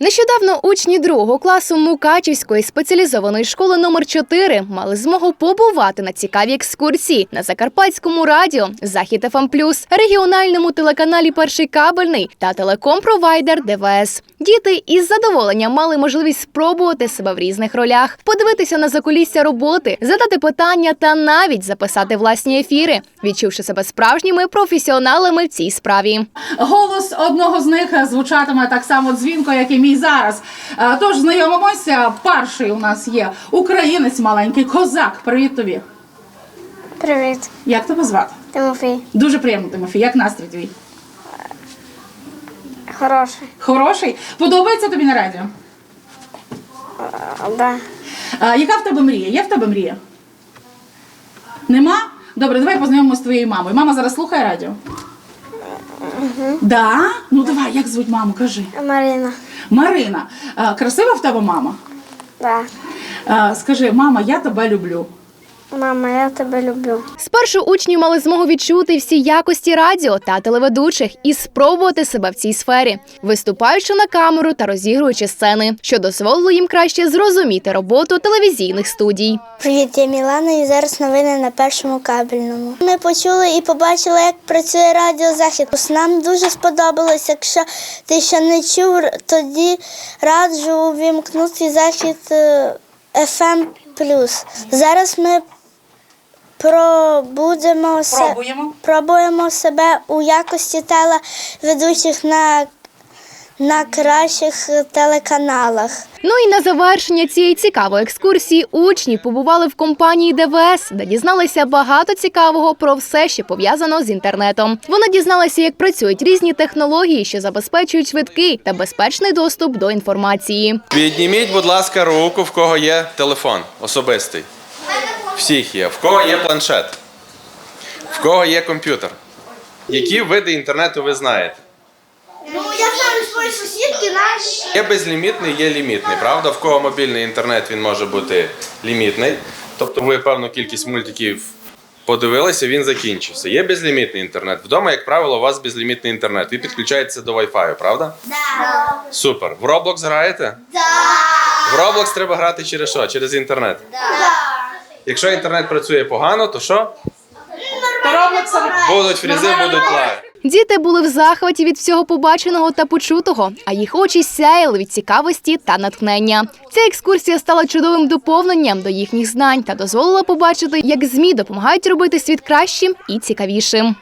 Нещодавно учні другого класу Мукачівської спеціалізованої школи номер 4 мали змогу побувати на цікавій екскурсії на Закарпатському радіо, Захід ФМ+, регіональному телеканалі Перший кабельний та телеком-провайдер ДВС. Діти із задоволенням мали можливість спробувати себе в різних ролях, подивитися на закулісся роботи, задати питання та навіть записати власні ефіри, відчувши себе справжніми професіоналами в цій справі. Голос одного з них звучатиме так само дзвінко, як і мій зараз. Е, Тож знайомимося. Перший у нас є українець маленький козак. Привіт тобі. Привіт, Як тебе звати? Тимофій. Дуже приємно, Тимофій. Як настрій твій? Хороший. Хороший? Подобається тобі на радіо? А, Да. Е, Яка в тебе мрія? Є в тебе мрія? Нема? Добре, давай познайомимося з твоєю мамою. Мама зараз слухає радіо. Угу. Да? Ну давай, як звуть маму? Кажи. Марина. Марина, красива в тебе мама? Да. Е, Скажи, мама, я тебе люблю. Мама, я тебе люблю. Спершу учні мали змогу відчути всі якості радіо та телеведучих і спробувати себе в цій сфері, виступаючи на камеру та розігруючи сцени, що дозволило їм краще зрозуміти роботу телевізійних студій. Привіт, я Мілана і зараз новини на першому кабельному. Ми почули і побачили, як працює радіо Захід. Нам дуже сподобалось. Якщо ти ще не чув, тоді раджу увімкнути захід FM+. Зараз ми пробудемо се- Пробуємо. пробуємо себе у якості телеведучих на, на кращих телеканалах. Ну і на завершення цієї цікавої екскурсії учні побували в компанії ДВС, де дізналися багато цікавого про все, що пов'язано з інтернетом. Вони дізналися, як працюють різні технології, що забезпечують швидкий та безпечний доступ до інформації. Підніміть, будь ласка, руку, в кого є телефон особистий. Всіх є. В кого є планшет? В кого є комп'ютер? Які види інтернету ви знаєте? Ну, я знаю свої сусідки, наші. Є безлімітний, є лімітний. Правда, в кого мобільний інтернет він може бути лімітний. Тобто ви певну кількість мультиків подивилися, він закінчився. Є безлімітний інтернет. Вдома, як правило, у вас безлімітний інтернет. Ви підключаєтеся до Wi-Fi, правда? Да. Супер. В Roblox граєте? Да. В Roblox треба грати через що? Через інтернет. Да. Якщо інтернет працює погано, то що? Будуть фрізи, будуть лаги. Діти були в захваті від всього побаченого та почутого, а їх очі сяяли від цікавості та натхнення. Ця екскурсія стала чудовим доповненням до їхніх знань та дозволила побачити, як змі допомагають робити світ кращим і цікавішим.